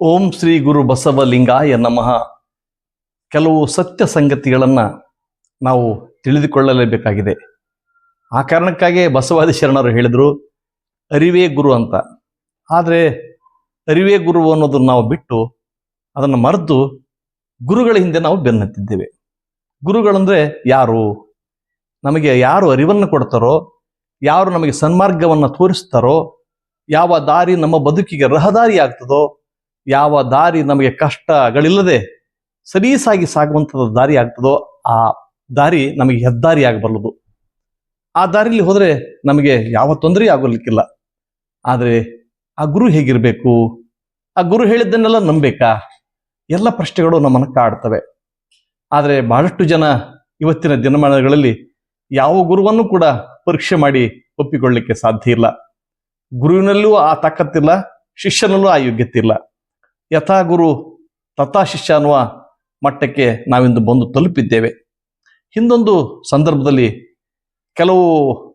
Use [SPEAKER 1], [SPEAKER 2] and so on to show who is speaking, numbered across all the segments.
[SPEAKER 1] ಓಂ ಶ್ರೀ ಗುರು ಬಸವಲಿಂಗಾಯ ನಮಃ. ಕೆಲವು ಸತ್ಯ ಸಂಗತಿಗಳನ್ನು ನಾವು ತಿಳಿದುಕೊಳ್ಳಲೇಬೇಕಾಗಿದೆ. ಆ ಕಾರಣಕ್ಕಾಗಿ ಬಸವಾದಿ ಶರಣರು ಹೇಳಿದರು, ಅರಿವೇ ಗುರು ಅಂತ. ಆದರೆ ಅರಿವೇ ಗುರು ಅನ್ನೋದನ್ನು ನಾವು ಬಿಟ್ಟು ಅದನ್ನು ಮರೆತು ಗುರುಗಳ ಹಿಂದೆ ನಾವು ಬೆನ್ನತ್ತಿದ್ದೇವೆ. ಗುರುಗಳಂದರೆ ಯಾರು? ನಮಗೆ ಯಾರು ಅರಿವನ್ನು ಕೊಡ್ತಾರೋ, ಯಾರು ನಮಗೆ ಸನ್ಮಾರ್ಗವನ್ನು ತೋರಿಸ್ತಾರೋ, ಯಾವ ದಾರಿ ನಮ್ಮ ಬದುಕಿಗೆ ರಹದಾರಿ ಆಗ್ತದೋ ಯಾವ ದಾರಿ ನಮಗೆ ಕಷ್ಟಗಳಿಲ್ಲದೆ ಸರೀಸಾಗಿ ಸಾಗುವಂಥದ್ದು ದಾರಿ ಆಗ್ತದೋ ಆ ದಾರಿ ನಮಗೆ ಹೆದ್ದಾರಿ ಆಗಬಲ್ಲದು ಆ ದಾರಿಲಿ ಹೋದರೆ ನಮಗೆ ಯಾವ ತೊಂದರೆ ಆಗಲಿಕ್ಕಿಲ್ಲ ಆದರೆ ಆ ಗುರು ಹೇಗಿರಬೇಕು? ಆ ಗುರು ಹೇಳಿದ್ದನ್ನೆಲ್ಲ ನಂಬೇಕಾ? ಎಲ್ಲ ಪ್ರಶ್ನೆಗಳು ನಮ್ಮನ್ನು ಕಾಡ್ತವೆ. ಆದರೆ ಬಹಳಷ್ಟು ಜನ ಇವತ್ತಿನ ದಿನಮಾನಗಳಲ್ಲಿ ಯಾವ ಗುರುವನ್ನು ಕೂಡ ಪರೀಕ್ಷೆ ಮಾಡಿ ಒಪ್ಪಿಕೊಳ್ಳಲಿಕ್ಕೆ ಸಾಧ್ಯ ಇಲ್ಲ. ಗುರುವಿನಲ್ಲೂ ಆ ತಾಕತ್ತಿಲ್ಲ, ಶಿಷ್ಯನಲ್ಲೂ ಆ ಯೋಗ್ಯತೆ ಇಲ್ಲ. ಯಥಾ ಗುರು ತಥಾ ಶಿಷ್ಯ ಅನ್ನುವ ಮಟ್ಟಕ್ಕೆ ನಾವಿಂದು ಬಂದು ತಲುಪಿದ್ದೇವೆ. ಹಿಂದೊಂದು ಸಂದರ್ಭದಲ್ಲಿ ಕೆಲವು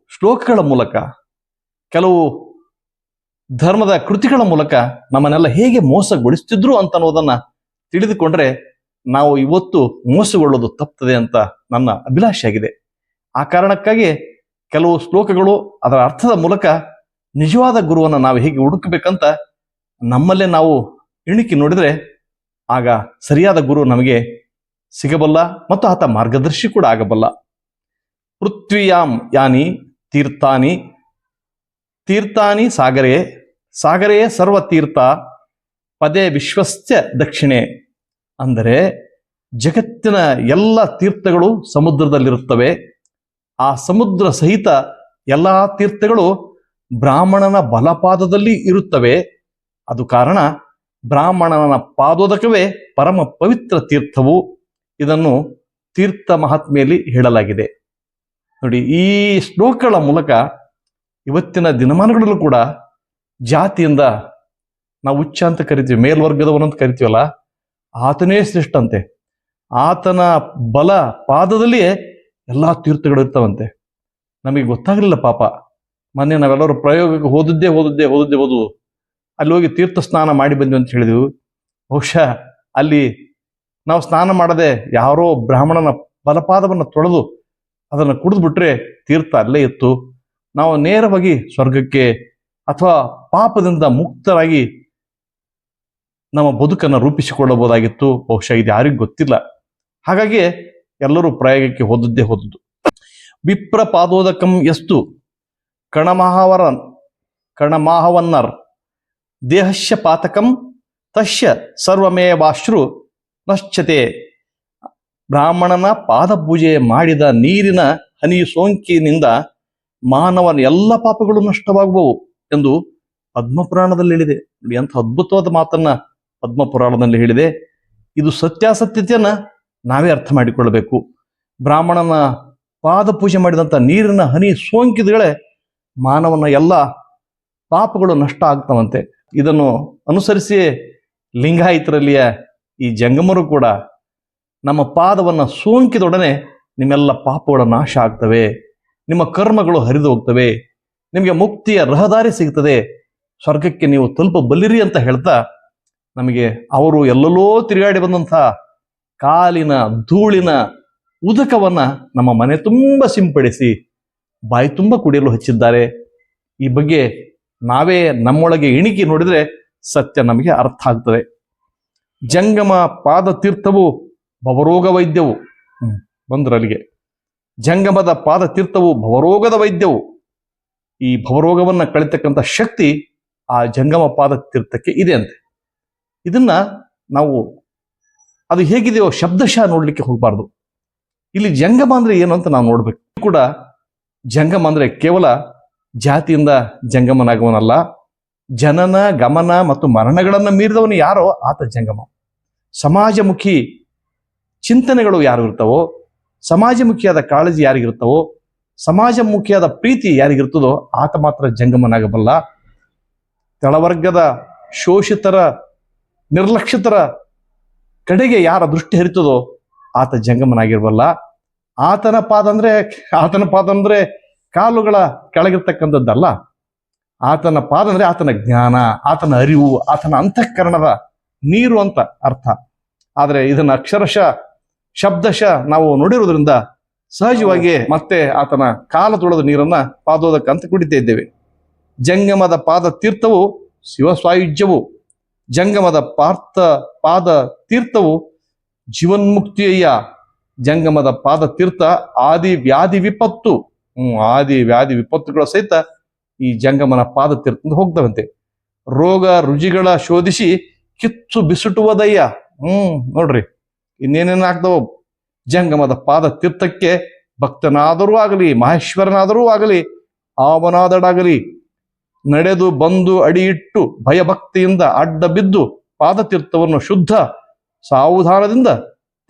[SPEAKER 1] ಶ್ಲೋಕಗಳ ಮೂಲಕ, ಕೆಲವು ಧರ್ಮದ ಕೃತಿಗಳ ಮೂಲಕ ನಮ್ಮನ್ನೆಲ್ಲ ಹೇಗೆ ಮೋಸಗೊಳಿಸ್ತಿದ್ರು ಅಂತ ಅನ್ನೋದನ್ನ ತಿಳಿದುಕೊಂಡ್ರೆ ನಾವು ಇವತ್ತು ಮೋಸಗೊಳ್ಳೋದು ತಪ್ತದೆ ಅಂತ ನನ್ನ ಅಭಿಲಾಷೆಯಾಗಿದೆ ಆ ಕಾರಣಕ್ಕಾಗಿ ಕೆಲವು ಶ್ಲೋಕಗಳು ಅದರ ಅರ್ಥದ ಮೂಲಕ ನಿಜವಾದ ಗುರುವನ್ನು ನಾವು ಹೇಗೆ ಹುಡುಕಬೇಕಂತ ನಮ್ಮಲ್ಲೇ ನಾವು ಇಣಿಕಿ ನೋಡಿದರೆ ಆಗ ಸರಿಯಾದ ಗುರು ನಮಗೆ ಸಿಗಬಲ್ಲ ಮತ್ತು ಆತ ಮಾರ್ಗದರ್ಶಿ ಕೂಡ ಆಗಬಲ್ಲ. ಪೃಥ್ವಿಯಾಂ ಯಾನಿ ತೀರ್ಥಾನಿ. ತೀರ್ಥಾನಿ ಸಾಗರೇ ಸಾಗರೇ ಸರ್ವತೀರ್ಥ ಪದೇ ವಿಶ್ವಸ್ಯ ದಕ್ಷಿಣೆ. ಅಂದರೆ ಜಗತ್ತಿನ ಎಲ್ಲ ತೀರ್ಥಗಳು ಸಮುದ್ರದಲ್ಲಿರುತ್ತವೆ. ಆ ಸಮುದ್ರ ಸಹಿತ ಎಲ್ಲ ತೀರ್ಥಗಳು ಬ್ರಾಹ್ಮಣನ ಬಲಪಾದದಲ್ಲಿ ಇರುತ್ತವೆ. ಅದು ಕಾರಣ ಬ್ರಾಹ್ಮಣನ ಪಾದೋದಕವೇ ಪರಮ ಪವಿತ್ರ ತೀರ್ಥವು. ಇದನ್ನು ತೀರ್ಥ ಮಹಾತ್ಮೆಯಲ್ಲಿ ಹೇಳಲಾಗಿದೆ. ನೋಡಿ, ಈ ಶ್ಲೋಕಗಳ ಮೂಲಕ ಇವತ್ತಿನ ದಿನಮಾನಗಳಲ್ಲೂ ಕೂಡ ಜಾತಿಯಿಂದ ನಾವು ಉಚ್ಚ ಅಂತ ಕರಿತೀವಿ, ಮೇಲ್ವರ್ಗದವನು ಅಂತ ಕರಿತೀವಲ್ಲ, ಆತನೇ ಶ್ರೇಷ್ಠಂತೆ ಆತನ ಬಲ ಪಾದದಲ್ಲಿಯೇ ಎಲ್ಲ ತೀರ್ಥಗಳು ಇರ್ತಾವಂತೆ. ನಮಗೆ ಗೊತ್ತಾಗಲಿಲ್ಲ ಪಾಪ. ಮೊನ್ನೆ ನಾವೆಲ್ಲರೂ ಪ್ರಯೋಗಕ್ಕೆ ಹೋದದ್ದೇ ಹೋದದ್ದೇ ಹೋದದ್ದೇ ಹೋದುದು ಅಲ್ಲಿ ಹೋಗಿ ತೀರ್ಥ ಸ್ನಾನ ಮಾಡಿ ಬಂದ್ವಿ ಅಂತ ಹೇಳಿದ್ವಿ. ಬಹುಶಃ ಅಲ್ಲಿ ನಾವು ಸ್ನಾನ ಮಾಡದೆ ಯಾರೋ ಬ್ರಾಹ್ಮಣನ ಬಲಪಾದವನ್ನು ತೊಳೆದು ಅದನ್ನು ಕುಡಿದು ಬಿಟ್ರೆ ತೀರ್ಥ ಅಲ್ಲೇ ಇತ್ತು. ನಾವು ನೇರವಾಗಿ ಸ್ವರ್ಗಕ್ಕೆ ಅಥವಾ ಪಾಪದಿಂದ ಮುಕ್ತರಾಗಿ ನಮ್ಮ ಬದುಕನ್ನು ರೂಪಿಸಿಕೊಳ್ಳಬಹುದಾಗಿತ್ತು. ಬಹುಶಃ ಇದು ಯಾರಿಗೂ ಗೊತ್ತಿಲ್ಲ. ಹಾಗಾಗಿ ಎಲ್ಲರೂ ಪ್ರಯೋಗಕ್ಕೆ ಹೋದದ್ದೇ ಹೋದದ್ದು. ವಿಪ್ರ ಪಾದೋದಕಂ ಎಷ್ಟು ಕಣಮಹಾವರ ಕಣಮಾಹವನ್ನರ್ ದೇಹಶ್ಯ ಪಾತಕಂ ತಶ್ಯ ಸರ್ವಮೇವಾಶ್ರು ನಶ್ಚತೆ. ಬ್ರಾಹ್ಮಣನ ಪಾದಪೂಜೆ ಮಾಡಿದ ನೀರಿನ ಹನಿ ಸೋಂಕಿನಿಂದ ಮಾನವನ ಎಲ್ಲ ಪಾಪಗಳು ನಷ್ಟವಾಗುವವು ಎಂದು ಪದ್ಮಪುರಾಣದಲ್ಲಿ ಹೇಳಿದೆ. ನೋಡಿ, ಎಂಥ ಅದ್ಭುತವಾದ ಮಾತನ್ನ ಪದ್ಮಪುರಾಣದಲ್ಲಿ ಹೇಳಿದೆ. ಇದು ಸತ್ಯಾಸತ್ಯತೆಯನ್ನ ನಾವೇ ಅರ್ಥ ಮಾಡಿಕೊಳ್ಳಬೇಕು. ಬ್ರಾಹ್ಮಣನ ಪಾದ ಪೂಜೆ ಮಾಡಿದಂಥ ನೀರಿನ ಹನಿ ಸೋಂಕಿದಗಳೇ ಮಾನವನ ಎಲ್ಲ ಪಾಪಗಳು ನಷ್ಟ ಆಗ್ತವಂತೆ. ಇದನ್ನು ಅನುಸರಿಸಿ ಲಿಂಗಾಯಿತರಲ್ಲಿಯ ಈ ಜಂಗಮರು ಕೂಡ ನಮ್ಮ ಪಾದವನ್ನು ಸೋಂಕಿದೊಡನೆ ನಿಮ್ಮೆಲ್ಲ ಪಾಪಗಳ ನಾಶ ಆಗ್ತವೆ. ನಿಮ್ಮ ಕರ್ಮಗಳು ಹರಿದು ಹೋಗ್ತವೆ. ನಿಮಗೆ ಮುಕ್ತಿಯ ರಹದಾರಿ ಸಿಗ್ತದೆ. ಸ್ವರ್ಗಕ್ಕೆ ನೀವು ತಲುಪಬಲ್ಲಿರಿ ಅಂತ ಹೇಳ್ತಾ ನಮಗೆ ಅವರು ಎಲ್ಲೆಲ್ಲೋ ತಿರುಗಾಡಿ ಬಂದಂಥ ಕಾಲಿನ ಧೂಳಿನ ಉದಕವನ್ನು ನಮ್ಮ ಮನೆ ತುಂಬ ಸಿಂಪಡಿಸಿ ಬಾಯಿ ತುಂಬ ಕುಡಿಯಲು ಹಚ್ಚಿದ್ದಾರೆ. ಈ ಬಗ್ಗೆ ನಾವೇ ನಮ್ಮೊಳಗೆ ಇಣಿಕಿ ನೋಡಿದರೆ ಸತ್ಯ ನಮಗೆ ಅರ್ಥ ಆಗ್ತದೆ. ಜಂಗಮ ಪಾದ ತೀರ್ಥವು ಭವರೋಗ ವೈದ್ಯವು. ಬಂದ್ರ ಅಲ್ಲಿಗೆ. ಜಂಗಮದ ಪಾದ ತೀರ್ಥವು ಭವರೋಗದ ವೈದ್ಯವು. ಈ ಭವರೋಗವನ್ನು ಕಳಿತಕ್ಕಂಥ ಶಕ್ತಿ ಆ ಜಂಗಮ ಪಾದ ತೀರ್ಥಕ್ಕೆ ಇದೆ ಅಂತೆ. ಇದನ್ನ ನಾವು ಅದು ಹೇಗಿದೆಯೋ ಶಬ್ದಶಃ ನೋಡಲಿಕ್ಕೆ ಹೋಗಬಾರ್ದು. ಇಲ್ಲಿ ಜಂಗಮ ಅಂದರೆ ಏನು ಅಂತ ನಾವು ನೋಡ್ಬೇಕು. ಕೂಡ ಜಂಗಮ ಅಂದರೆ ಕೇವಲ ಜಾತಿಯಿಂದ ಜಂಗಮನಾಗುವನಲ್ಲ, ಜನನ, ಗಮನ ಮತ್ತು ಮರಣಗಳನ್ನು ಮೀರಿದವನು ಯಾರೋ ಆತ ಜಂಗಮ. ಸಮಾಜಮುಖಿ ಚಿಂತನೆಗಳು ಯಾರು ಇರ್ತವೋ, ಸಮಾಜಮುಖಿಯಾದ ಕಾಳಜಿ ಯಾರಿಗಿರ್ತವೋ, ಸಮಾಜಮುಖಿಯಾದ ಪ್ರೀತಿ ಯಾರಿಗಿರ್ತದೋ ಆತ ಮಾತ್ರ ಜಂಗಮನಾಗಬಲ್ಲ. ತಳವರ್ಗದ ಶೋಷಿತರ, ನಿರ್ಲಕ್ಷಿತರ ಕಡೆಗೆ ಯಾರ ದೃಷ್ಟಿ ಹರಿತದೋ ಆತ ಜಂಗಮನಾಗಿರಬಲ್ಲ. ಆತನ ಪಾದ ಅಂದ್ರೆ, ಆತನ ಪಾದ ಅಂದ್ರೆ ಕಾಲುಗಳ ಕೆಳಗಿರ್ತಕ್ಕಂಥದ್ದಲ್ಲ, ಆತನ ಪಾದ ಅಂದರೆ ಆತನ ಜ್ಞಾನ, ಆತನ ಅರಿವು, ಆತನ ಅಂತಃಕರಣದ ನೀರು ಅಂತ ಅರ್ಥ. ಆದರೆ ಇದನ್ನ ಅಕ್ಷರಶಃ, ಶಬ್ದಶಃ ನಾವು ನೋಡಿರೋದ್ರಿಂದ ಸಹಜವಾಗಿ ಮತ್ತೆ ಆತನ ಕಾಲ ತೊಳೆದ ನೀರನ್ನ ಪಾದೋದಕ್ಕಂತ ಕುಡಿತಾ ಇದ್ದೇವೆ. ಜಂಗಮದ ಪಾದ ತೀರ್ಥವು ಶಿವಸ್ವಾಯುಜ್ಯವು ಜಂಗಮದ ಪಾರ್ಥ ಪಾದ ತೀರ್ಥವು ಜೀವನ್ಮುಕ್ತಿಯಯ್ಯ. ಜಂಗಮದ ಪಾದ ತೀರ್ಥ ಆದಿ ವ್ಯಾಧಿ ವಿಪತ್ತು. ಆದಿ ವ್ಯಾಧಿ ವಿಪತ್ತುಗಳ ಸಹಿತ ಈ ಜಂಗಮನ ಪಾದ ತೀರ್ಥದಿಂದ ಹೋಗ್ತವಂತೆ. ರೋಗ ರುಜಿಗಳ ಶೋಧಿಸಿ ಕಿಚ್ಚು ಬಿಸುಟುವುದಯ್ಯ ಹ್ಮ್ ನೋಡ್ರಿ ಇನ್ನೇನೇನು ಆಗ್ತಾವ ಜಂಗಮದ ಪಾದ ತೀರ್ಥಕ್ಕೆ ಭಕ್ತನಾದರೂ ಆಗಲಿ, ಮಹೇಶ್ವರನಾದರೂ ಆಗಲಿ, ಆವನಾದಡಾಗಲಿ, ನಡೆದು ಬಂದು ಅಡಿಯಿಟ್ಟು ಭಯಭಕ್ತಿಯಿಂದ ಅಡ್ಡ ಬಿದ್ದು ಪಾದತೀರ್ಥವನ್ನು ಶುದ್ಧ ಸಾವಧಾನದಿಂದ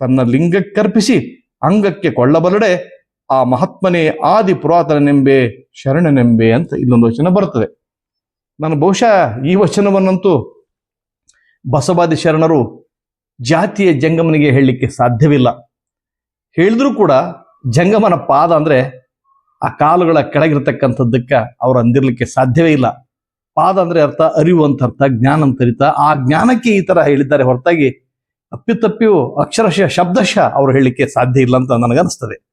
[SPEAKER 1] ತನ್ನ ಲಿಂಗಕ್ಕರ್ಪಿಸಿ ಅಂಗಕ್ಕೆ ಕೊಳ್ಳಬಲ್ಲಡೆ ಆ ಮಹಾತ್ಮನೇ ಆದಿ ಪುರಾತನನೆಂಬೆ ಶರಣನೆಂಬೆ ಅಂತ ಇಲ್ಲೊಂದು ವಚನ ಬರ್ತದೆ ನಾನು ಬಹುಶಃ ಈ ವಚನವನ್ನಂತೂ ಬಸವಾದಿ ಶರಣರು ಜಾತಿಯ ಜಂಗಮನಿಗೆ ಹೇಳಲಿಕ್ಕೆ ಸಾಧ್ಯವಿಲ್ಲ. ಹೇಳಿದ್ರೂ ಕೂಡ ಜಂಗಮನ ಪಾದ ಅಂದ್ರೆ ಆ ಕಾಲುಗಳ ಕೆಳಗಿರ್ತಕ್ಕಂಥದ್ದಕ್ಕೆ ಅವರು ಅಂದಿರ್ಲಿಕ್ಕೆ ಸಾಧ್ಯವೇ ಇಲ್ಲ. ಪಾದ ಅಂದ್ರೆ ಅರ್ಥ ಅರಿವು ಅಂತ ಅರ್ಥ, ಜ್ಞಾನ ಅಂತ ಅರ್ಥ ಆ ಜ್ಞಾನಕ್ಕೆ ಈ ತರ ಹೇಳಿದ್ದಾರೆ ಹೊರತಾಗಿ ಅಪ್ಪಿತಪ್ಪಿಯು ಅಕ್ಷರಶಃ, ಶಬ್ದಶಃ ಅವ್ರು ಹೇಳಲಿಕ್ಕೆ ಸಾಧ್ಯ ಇಲ್ಲ ಅಂತ ನನಗನ್ನಿಸ್ತದೆ.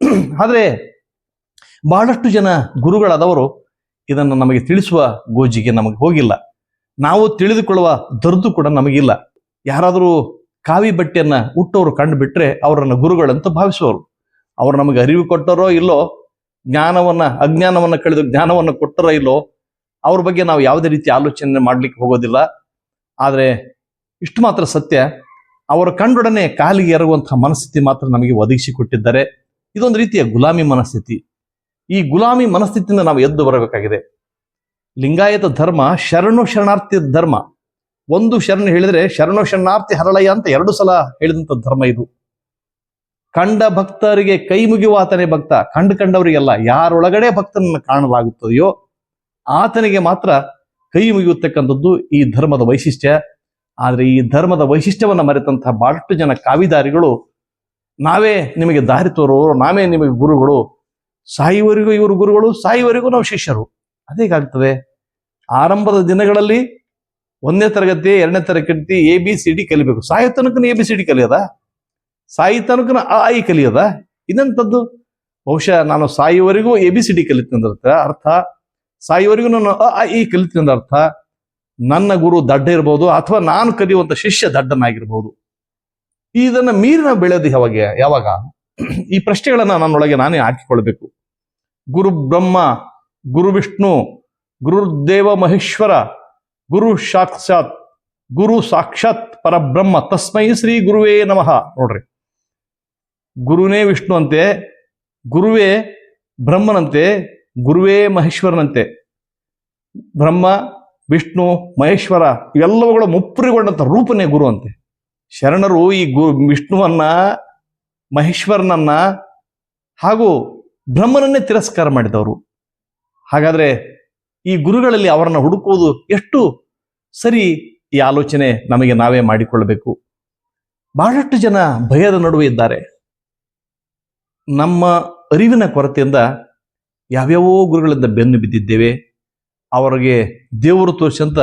[SPEAKER 1] ಆದ್ರೆ ಬಹಳಷ್ಟು ಜನ ಗುರುಗಳಾದವರು ಇದನ್ನು ನಮಗೆ ತಿಳಿಸುವ ಗೋಜಿಗೆ ನಮಗೆ ಹೋಗಿಲ್ಲ. ನಾವು ತಿಳಿದುಕೊಳ್ಳುವ ದರ್ದು ಕೂಡ ನಮಗಿಲ್ಲ. ಯಾರಾದರೂ ಕಾವಿ ಬಟ್ಟೆಯನ್ನು ಉಟ್ಟವರು ಕಂಡುಬಿಟ್ರೆ ಅವರನ್ನು ಗುರುಗಳಂತ ಭಾವಿಸುವರು. ಅವರು ನಮಗೆ ಅರಿವು ಕೊಟ್ಟರೋ ಇಲ್ಲೋ, ಜ್ಞಾನವನ್ನ, ಅಜ್ಞಾನವನ್ನ ಕಳೆದು ಜ್ಞಾನವನ್ನ ಕೊಟ್ಟರೋ ಇಲ್ಲೋ, ಅವ್ರ ಬಗ್ಗೆ ನಾವು ಯಾವುದೇ ರೀತಿ ಆಲೋಚನೆ ಮಾಡ್ಲಿಕ್ಕೆ ಹೋಗೋದಿಲ್ಲ. ಆದರೆ ಇಷ್ಟು ಮಾತ್ರ ಸತ್ಯ. ಅವರ ಕಂಡೊಡನೆ ಕಾಲಿಗೆ ಎರಗುವಂತಹ ಮನಸ್ಥಿತಿ ಮಾತ್ರ ನಮಗೆ ಒದಗಿಸಿ ಕೊಟ್ಟಿದ್ದಾರೆ. ಇದೊಂದು ರೀತಿಯ ಗುಲಾಮಿ ಮನಸ್ಥಿತಿ. ಈ ಗುಲಾಮಿ ಮನಸ್ಥಿತಿಯಿಂದ ನಾವು ಎದ್ದು ಬರಬೇಕಾಗಿದೆ. ಲಿಂಗಾಯತ ಧರ್ಮ ಶರಣು ಶರಣಾರ್ಥಿ ಧರ್ಮ. ಒಂದು ಶರಣ ಹೇಳಿದ್ರೆ ಶರಣು ಶರಣಾರ್ಥಿ ಹರಳಯ್ಯ ಅಂತ ಎರಡು ಸಲ ಹೇಳಿದಂತ ಧರ್ಮ ಇದು. ಕಂಡ ಭಕ್ತರಿಗೆ ಕೈ ಮುಗಿಯುವ ಆತನೇ ಭಕ್ತ. ಕಂಡು ಕಂಡವರಿಗೆಲ್ಲ ಯಾರೊಳಗಡೆ ಭಕ್ತನನ್ನು ಕಾಣಲಾಗುತ್ತದೆಯೋ ಆತನಿಗೆ ಮಾತ್ರ ಕೈ ಮುಗಿಯುತ್ತಕ್ಕಂಥದ್ದು ಈ ಧರ್ಮದ ವೈಶಿಷ್ಟ್ಯ. ಆದ್ರೆ ಈ ಧರ್ಮದ ವೈಶಿಷ್ಟ್ಯವನ್ನು ಮರೆತಂತಹ ಬಹಳಷ್ಟು ಜನ ಕಾವಿದಾರಿಗಳು ನಾವೇ ನಿಮಗೆ ದಾರಿ ತೋರೋರು ನಾವೇ ನಿಮಗೆ ಗುರುಗಳು. ಸಾಯಿವರಿಗೂ ಇವರು ಗುರುಗಳು ಸಾಯಿವರಿಗೂ ನಾವು ಶಿಷ್ಯರು. ಅದೇಗಾಗ್ತದೆ ಆರಂಭದ ದಿನಗಳಲ್ಲಿ ಒಂದನೇ ತರಗತಿ ಎರಡನೇ ತರಗತಿ ಎ ಬಿ ಸಿ ಡಿ ಕಲಿಬೇಕು. ಸಾಯೋ ತನಕನ ಎ ಬಿ ಸಿ ಡಿ ಕಲಿಯೋದ? ಸಾಯಿ ತನಕನ ಆ ಐ ಕಲಿಯೋದ? ಇನ್ನಂಥದ್ದು ಬಹುಶಃ ನಾನು ಸಾಯುವವರೆಗೂ ಎ ಬಿ ಸಿ ಡಿ ಕಲಿತೀನಿ ಅರ್ಥ? ಸಾಯುವವರೆಗೂ ನಾನು ಅ ಆ, ಇ ಕಲಿತೀನಿ ಅರ್ಥ? ನನ್ನ ಗುರು ದಡ್ಡ ಇರ್ಬೋದು ಅಥವಾ ನಾನು ಕಲಿಯುವಂತ ಶಿಷ್ಯ ದಡ್ಡನಾಗಿರ್ಬೋದು. ಇದನ್ನ ಮೀರಿ ನಾವು ಬೆಳೆಯೋದು ಯಾವಾಗ ಯಾವಾಗ? ಈ ಪ್ರಶ್ನೆಗಳನ್ನ ನನ್ನೊಳಗೆ ನಾನೇ ಹಾಕಿಕೊಳ್ಬೇಕು. ಗುರು ಬ್ರಹ್ಮ, ಗುರು ವಿಷ್ಣು ಗುರುದೇವ ಮಹೇಶ್ವರ, ಗುರು ಸಾಕ್ಷಾತ್ ಗುರು ಸಾಕ್ಷಾತ್ ಪರಬ್ರಹ್ಮ, ತಸ್ಮೈ ಶ್ರೀ ಗುರುವೇ ನಮಃ. ನೋಡ್ರಿ. ಗುರುನೇ ವಿಷ್ಣು ಅಂತೆ, ಗುರುವೇ ಬ್ರಹ್ಮನಂತೆ, ಗುರುವೇ ಮಹೇಶ್ವರನಂತೆ. ಬ್ರಹ್ಮ, ವಿಷ್ಣು, ಮಹೇಶ್ವರ, ಇವೆಲ್ಲವುಗಳ ಮುಪ್ಪುರಿಗೊಂಡಂತ ರೂಪನೇ ಗುರು ಅಂತೆ. ಶರಣರು ಈ ಗು ವಿಷ್ಣುವನ್ನ, ಮಹೇಶ್ವರನನ್ನ ಹಾಗೂ ಬ್ರಹ್ಮನನ್ನೇ ತಿರಸ್ಕಾರ ಮಾಡಿದವರು. ಹಾಗಾದ್ರೆ ಈ ಗುರುಗಳಲ್ಲಿ ಅವರನ್ನ ಹುಡುಕುವುದು ಎಷ್ಟು ಸರಿ ಈ ಆಲೋಚನೆ ನಮಗೆ ನಾವೇ ಮಾಡಿಕೊಳ್ಳಬೇಕು. ಬಹಳಷ್ಟು ಜನ ಭಯದ ನಡುವೆ ಇದ್ದಾರೆ. ನಮ್ಮ ಅರಿವಿನ ಕೊರತೆಯಿಂದ ಯಾವ್ಯಾವೋ ಗುರುಗಳಿಂದ ಬೆನ್ನು ಬಿದ್ದಿದ್ದೇವೆ. ಅವರಿಗೆ ದೇವರು ತೋರಿಸಂತ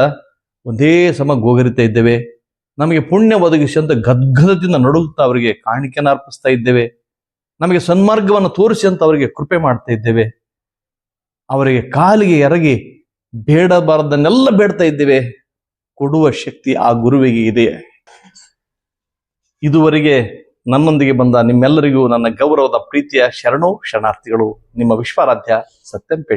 [SPEAKER 1] ಒಂದೇ ಸಮ ಗೋಗರಿತಾ ಇದ್ದೇವೆ. ನಮಗೆ ಪುಣ್ಯ ಒದಗಿಸಿ ಅಂತ ಗದ್ಗದದಿಂದ ನಡುಗುತ್ತಾ ಅವರಿಗೆ ಕಾಣಿಕೆನ ಅರ್ಪಿಸ್ತಾ ಇದ್ದೇವೆ. ನಮಗೆ ಸನ್ಮಾರ್ಗವನ್ನು ತೋರಿಸಿ ಅಂತ ಅವರಿಗೆ ಕೃಪೆ ಮಾಡ್ತಾ ಇದ್ದೇವೆ. ಅವರಿಗೆ ಕಾಲಿಗೆ ಎರಗಿ ಬೇಡಬಾರದನ್ನೆಲ್ಲ ಬೇಡ್ತಾ ಇದ್ದೇವೆ. ಕೊಡುವ ಶಕ್ತಿ ಆ ಗುರುವಿಗೆ ಇದೆ. ಇದುವರೆಗೆ ನನ್ನೊಂದಿಗೆ ಬಂದ ನಿಮ್ಮೆಲ್ಲರಿಗೂ ನನ್ನ ಗೌರವದ ಪ್ರೀತಿಯ ಶರಣೋ ಶರಣಾರ್ಥಿಗಳು ನಿಮ್ಮ ವಿಶ್ವಾರಾಧ್ಯ ಸತ್ಯಂಪೇಟೆ.